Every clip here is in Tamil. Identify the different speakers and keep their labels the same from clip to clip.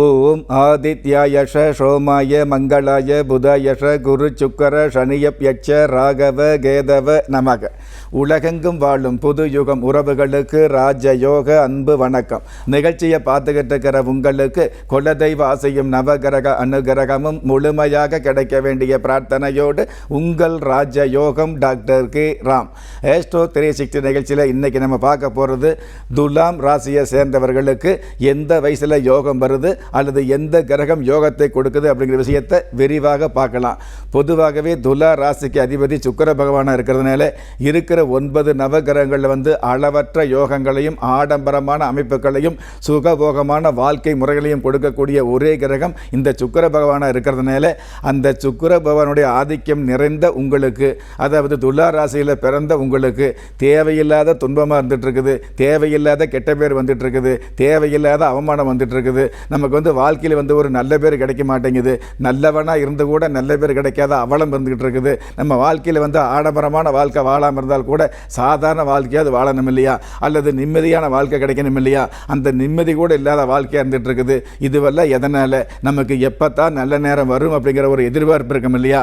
Speaker 1: ஓம் ஆதித்யாயஷ சோமாய மங்களாய புதயஷ குரு சுக்கர சனியப்யட்ச ராகவ கேதவ நமக. உலகெங்கும் வாழும் புது யுகம் உறவுகளுக்கு ராஜயோக அன்பு வணக்கம். நிகழ்ச்சியை பார்த்துக்கிட்டு இருக்கிற உங்களுக்கு குலதெய்வ ஆசையும் நவகிரக அனுகிரகமும் முழுமையாக கிடைக்க வேண்டிய பிரார்த்தனையோடு உங்கள் Rajayogam doctor K. Ram. Astro three sixty நிகழ்ச்சியில் இன்றைக்கி நம்ம பார்க்க போகிறது துலாம் ராசியை சேர்ந்தவர்களுக்கு எந்த வயசில் யோகம் வருது அல்லது எந்த கிரகம் யோகத்தை கொடுக்குது அப்படிங்கிற விஷயத்தை விரிவாக பார்க்கலாம். பொதுவாகவே துலா ராசிக்கு அதிபதி சுக்கிர பகவானாக இருக்கிறதுனால இருக்கிற ஒன்பது நவகிரகங்களில் வந்து அளவற்ற யோகங்களையும் ஆடம்பரமான அமைப்புகளையும் சுகபோகமான வாழ்க்கை முறைகளையும் கொடுக்கக்கூடிய ஒரே கிரகம் இந்த சுக்கிர பகவானாக இருக்கிறதுனால அந்த சுக்கிர பகவானுடைய ஆதிக்கம் நிறைந்த உங்களுக்கு அதாவது துலா ராசியில் பிறந்த உங்களுக்கு தேவையில்லாத துன்பமாக இருந்துட்டு இருக்குது தேவையில்லாத கெட்ட பேர் வந்துட்டு இருக்குது தேவையில்லாத அவமானம் வந்துட்டு இருக்குது நமக்கு வந்து வாழ்க்கையில் வந்து ஒரு நல்ல பேர் கிடைக்க மாட்டேங்குது. நல்லவனாக இருந்து கூட நல்ல பேர் கிடைக்காத அவலம் இருந்துக்கிட்டு இருக்குது. நம்ம வாழ்க்கையில் வந்து ஆடம்பரமான வாழ்க்கை வாழாமல் இருந்தால் கூட சாதாரண வாழ்க்கையாவது வாழணும் இல்லையா? அல்லது நிம்மதியான வாழ்க்கை கிடைக்கணும் இல்லையா? அந்த நிம்மதி கூட இல்லாத வாழ்க்கையாக இருந்துகிட்டு இருக்குது. இதுவெல்லாம் எதனால்? நமக்கு எப்போ தான் நல்ல நேரம் வரும் அப்படிங்கிற ஒரு எதிர்பார்ப்பு இருக்கும் இல்லையா?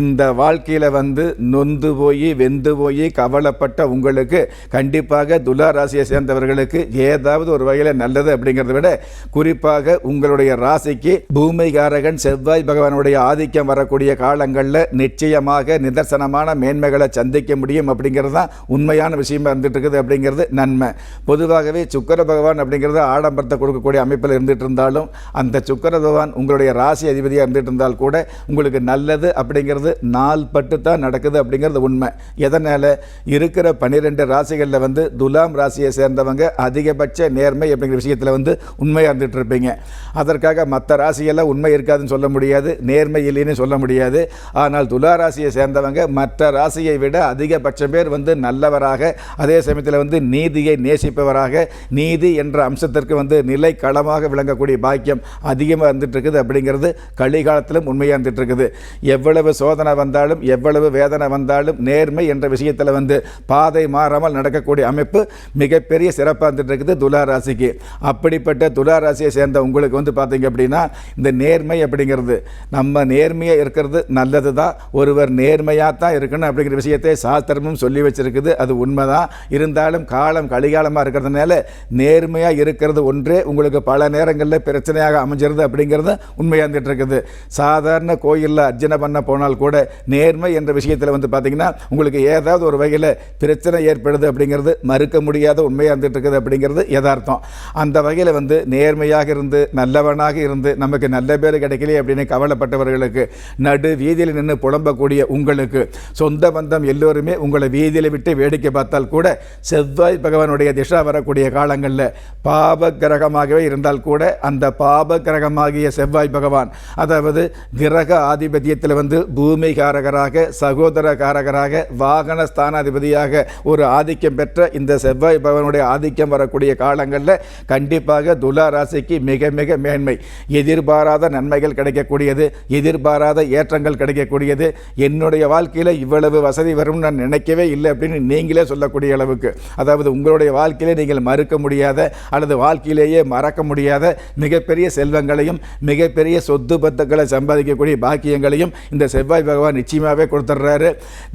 Speaker 1: இந்த வாழ்க்கையில் வந்து நொந்து போய் வெந்து போய் கவலைப்பட்ட உங்களுக்கு கண்டிப்பாக துலா ராசியை சேர்ந்தவர்களுக்கு ஏதாவது ஒரு வகையில் நல்லது அப்படிங்கிறத விட குறிப்பாக உங்களுடைய ராசிக்கு பூமிகாரகன் செவ்வாய் பகவானுடைய ஆதிக்கம் வரக்கூடிய காலங்களில் நிச்சயமாக நிதர்சனமான மேன்மைகளை சந்திக்க முடியும் அப்படிங்கிறது தான் உண்மையான விஷயமா இருந்துட்டு இருக்குது அப்படிங்கிறது நன்மை. பொதுவாகவே சுக்கர பகவான் அப்படிங்கிறது ஆடம்பரத்தை கொடுக்கக்கூடிய அமைப்பில் இருந்துட்டு இருந்தாலும் அந்த சுக்கர பகவான் உங்களுடைய ராசி அதிபதியாக இருந்துட்டு இருந்தால் கூட உங்களுக்கு நல்லது அப்படிங்கிறது நாள் பட்டு தான் நடக்குது அப்படிங்கிறது உண்மை. எதனால்? இருக்கிற பன்னிரெண்டு ராசிகளில் வந்து துலாம் ராசியை சேர்ந்தவங்க அதிகபட்ச நேர்மை அப்படிங்கிற விஷயத்தில் வந்து உண்மையாக இருந்துட்டு இருப்பீங்க அதற்காக மற்ற ராசியெல்லாம் உண்மை இருக்காதுன்னு சொல்ல முடியாது நேர்மை இல்லைன்னு சொல்ல முடியாது. ஆனால் துலா ராசியை சேர்ந்தவங்க மற்ற ராசியை விட அதிகபட்ச பேர் வந்து நல்லவராக அதே சமயத்தில் வந்து நீதியை நேசிப்பவராக நீதி என்ற அம்சத்திற்கு வந்து நிலை களமாக விளங்கக்கூடிய பாக்கியம் அதிகமாக இருந்துட்டு இருக்குது அப்படிங்கிறது கலிகாலத்திலும் உண்மையாக இருந்துட்டு இருக்குது எவ்வளவு சோதனை வந்தாலும் எவ்வளவு வேதனை வந்தாலும் நேர்மை என்ற விஷயத்தில் வந்து பாதை மாறாமல் நடக்கக்கூடிய அமைப்பு மிகப்பெரிய சிறப்பாக இருந்துட்டு இருக்குது துலா ராசிக்கு. அப்படிப்பட்ட துலா ராசியை சேர்ந்த உங்களுக்கு வந்து பார்த்தீங்க அப்படின்னா இந்த நேர்மை அப்படிங்கிறது நம்ம நேர்மையாக இருக்கிறது நல்லது தான் ஒருவர் நேர்மையாக தான் இருக்கணும் அப்படிங்கிற விஷயத்தை சாஸ்திரமும் சொல்லி வச்சிருக்குது. அது உண்மை தான் இருந்தாலும் காலம் கலிகாலமாக இருக்கிறதுனால நேர்மையாக இருக்கிறது ஒன்றே உங்களுக்கு பல நேரங்களில் பிரச்சனையாக அமைஞ்சிருது அப்படிங்கிறது உண்மையாக இருந்துகிட்டு இருக்குது. சாதாரண கோயிலில் அர்ச்சனை பண்ண போனால் கூட நேர்மை என்ற விஷயத்தில் வந்து பார்த்திங்கன்னா உங்களுக்கு ஏதாவது ஒரு வகையில் பிரச்சனை ஏற்படுது அப்படிங்கிறது மறுக்க முடியாத உண்மையாக இருந்துட்டு இருக்குது அப்படிங்கிறது யதார்த்தம். அந்த வகையில் வந்து நேர்மையாக இருந்து நல்லவனாக இருந்து நமக்கு நல்ல பேர் கிடைக்கலையே அப்படின்னு கவலைப்பட்டவர்களுக்கு நடு வீதியில் நின்று புலம்பக்கூடிய உங்களுக்கு சொந்த பந்தம் எல்லோருமே உங்களை வீதியில் விட்டு வேடிக்கை பார்த்தால் கூட செவ்வாய் பகவானுடைய திசா வரக்கூடிய காலங்களில் பாப கிரகமாகவே இருந்தால் கூட அந்த பாப கிரகமாகிய செவ்வாய் பகவான் அதாவது கிரக ஆதிபத்தியத்தில் வந்து பூமி காரகராக சகோதர காரகராக வாகன ஸ்தானாதிபதியாக ஒரு ஆதிக்கம் பெற்ற இந்த செவ்வாய் பகவானுடைய ஆதிக்கம் வரக்கூடிய காலங்களில் கண்டிப்பாக துலா ராசிக்கு மிக மிக மேன்மை. எதிர்பாராத நன்மைகள் கிடைக்கக்கூடியது எதிர்பாராத ஏற்றங்கள் கிடைக்கக்கூடியது. என்னுடைய வாழ்க்கையில் இவ்வளவு வசதி வரும்னு நான் நினைக்கவே இல்லை அப்படின்னு நீங்களே சொல்லக்கூடிய அளவுக்கு. அதாவது உங்களுடைய வாழ்க்கையிலே நீங்கள் மறுக்க முடியாத அல்லது வாழ்க்கையிலேயே மறக்க முடியாத மிகப்பெரிய செல்வங்களையும் மிகப்பெரிய சொத்து பத்துக்களை சம்பாதிக்கக்கூடிய பாக்கியங்களையும் இந்த செவ்வாய் பகவான் நிச்சயமாகவே கொடுத்துட்றாரு.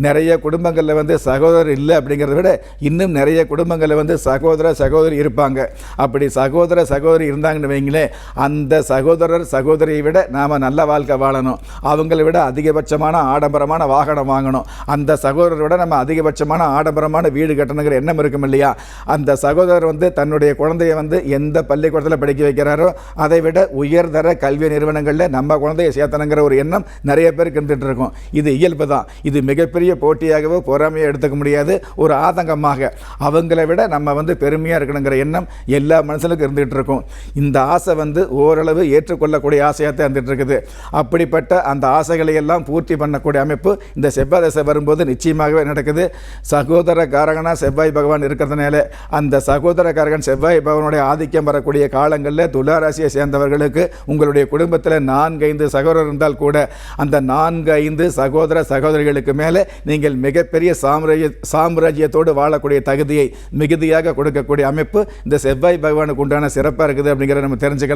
Speaker 1: நிறைய குடும்பங்களில் வந்து சகோதரர் இல்லை அப்படிங்கிறத விட இன்னும் நிறைய குடும்பங்களில் வந்து சகோதர சகோதரி இருப்பாங்க. அப்படி சகோதர சகோதரி இருந்தாங்கன்னு வைங்களேன் அந்த சகோதரர் சகோதரியை விட நாம் நல்ல வாழ்க்கை வாழணும். அவங்களை விட அதிகபட்சமான ஆடம்பரமான வாகனம் வாங்கணும். அந்த சகோதரரை விட நம்ம அதிகபட்சமான ஆடம்பரமான வீடு கட்டணுங்கிற எண்ணம் இருக்கும் இல்லையா? அந்த சகோதரர் வந்து தன்னுடைய குழந்தைய வந்து எந்த பள்ளிக்கூடத்தில் படிக்க வைக்கிறாரோ அதை விட உயர்தர கல்வி நிறுவனங்களில் நம்ம குழந்தைய சேர்த்தணுங்கிற ஒரு எண்ணம் நிறைய பேருக்கு இருந்துகிட்டு இருக்கும். இது இயல்பு தான். இது மிகப்பெரிய போட்டியாகவோ பொறாமையாக எடுத்துக்க முடியாது. ஒரு ஆதங்கமாக. அவங்களை விட நம்ம வந்து பெருமையாக இருக்கணுங்கிற எண்ணம் எல்லா மனசுலுக்கும் இருந்துகிட்டு இருக்கும். இந்த ஆசை வந்து ஓரளவு ஏற்றுக்கொள்ளக்கூடிய ஆசையாக தான் இருக்குது அப்படிப்பட்ட அந்த ஆசைகளை எல்லாம் பூர்த்தி பண்ணக்கூடிய அமைப்பு இந்த செவ்வாய் தசை வரும்போது நிச்சயமாகவே நடக்குது. சகோதர காரகனாக செவ்வாய் பகவான் இருக்கிறதுனால அந்த சகோதர காரகன் செவ்வாய் பகவானுடைய ஆதிக்கம் வரக்கூடிய காலங்களில் துளாராசியை சேர்ந்தவர்களுக்கு உங்களுடைய குடும்பத்தில் நான்கு ஐந்து சகோதரர் இருந்தால் கூட அந்த நான்கு ஐந்து சகோதர சகோதரிகளுக்கு மேலே நீங்கள் மிகப்பெரிய சாம்ராஜ்ய சாம்ராஜ்யத்தோடு வாழக்கூடிய தகுதியை மிகுதியாக கொடுக்கக்கூடிய அமைப்பு இந்த செவ்வாய் பகவானுக்கு உண்டான சிறப்பாக இருக்குது அப்படிங்கிறத நம்ம தெரிஞ்சுக்கலாம்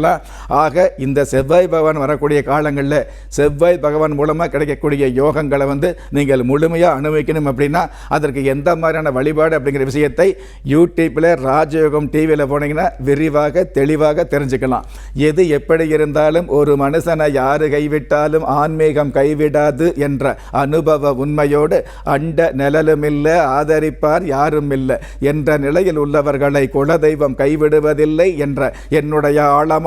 Speaker 1: ஆக இந்த செவ்வாய் பகவான் வரக்கூடிய காலங்களில் செவ்வாய் பகவான் மூலமாக கிடைக்கக்கூடிய யோகங்களை வந்து நீங்கள் முழுமையாக அனுபவிக்கணும் அப்படின்னா அதற்கு எந்த மாதிரியான வழிபாடு அப்படிங்கிற விஷயத்தை யூடியூப்பில் ராஜயோகம் டிவியில் போனீங்கன்னா விரிவாக தெளிவாக தெரிஞ்சுக்கலாம். எது எப்படி இருந்தாலும் ஒரு மனுஷனை யார் கைவிட்டாலும் ஆன்மீகம் கைவிடாது என்ற அனுபவ உண்மையோடு அண்ட நிழலுமில்லை ஆதரிப்பார் யாரும் இல்லை என்ற நிலையில் உள்ளவர்களை குலதெய்வம் கைவிடுவதில்லை என்ற என்னுடைய ஆழமான